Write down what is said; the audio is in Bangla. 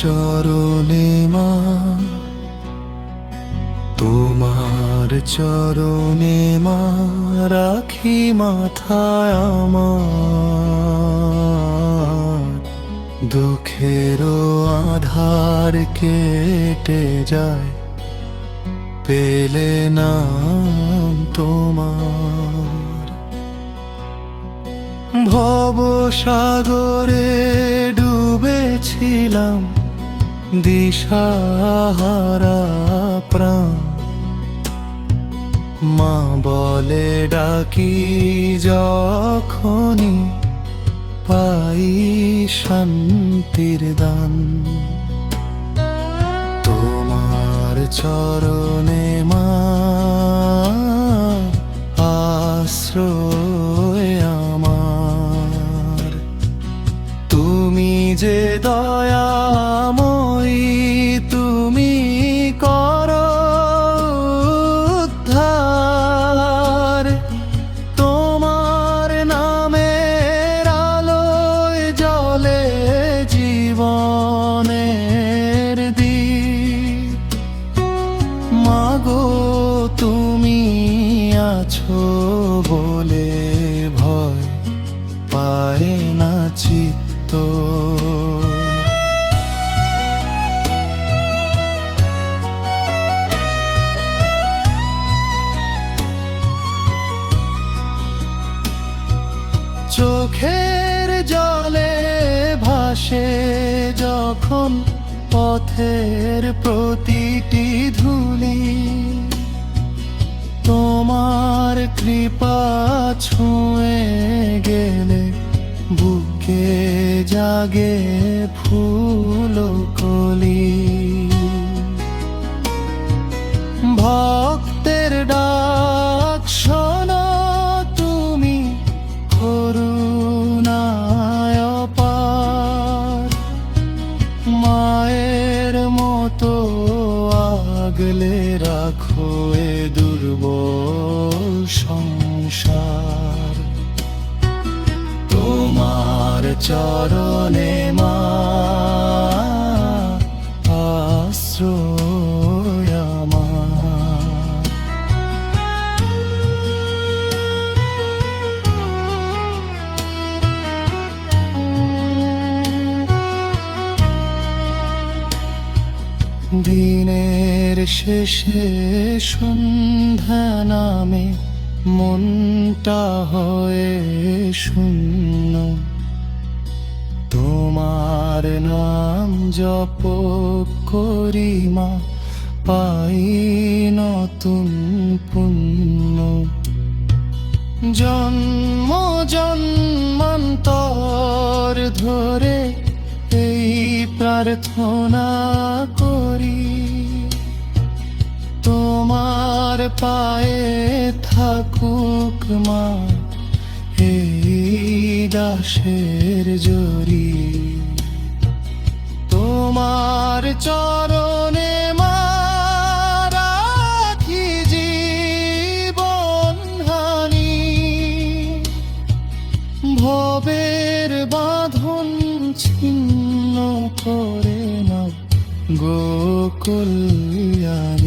চরণে মা, তোমার চরণে মা, রাখি মাথায় আমার। দুঃখেরও আধার কেটে যায়, পেলে নাম তোমার। ভব সাগরে ডুবেছিলাম দিশাহারা প্রাণ। মা বলে ডাকি, যখনই পাই শান্তির দান, তোমার চরণে মা আশ্রয় আমার। তুমি যে দয়াময়ী তুমি বলে ভয় পায় না চিত্ত। চোখের জলে ভাসে যখন পথের প্রতিটি ধুলি। তোমার কৃপা ছুঁয়ে গেলে বুকে জাগে ফুল কলি। রাখো এ দুর্বল সংসার। তোমার চরণে মা আশ্রয় দিনের শেষে সন্ধ্যা নামে মনটা হয়ে শূন্য। তোমার নাম জপ করি মা, পাই নতুন পুণ্য। জন্ম জন্মান্তর ধরে এই প্রার্থনা করি। তোমার পায়ে থাকুক মা, এই দাসের জরি তোমার চরণে মা ভবের বাঁধন করে না গোকুল আমি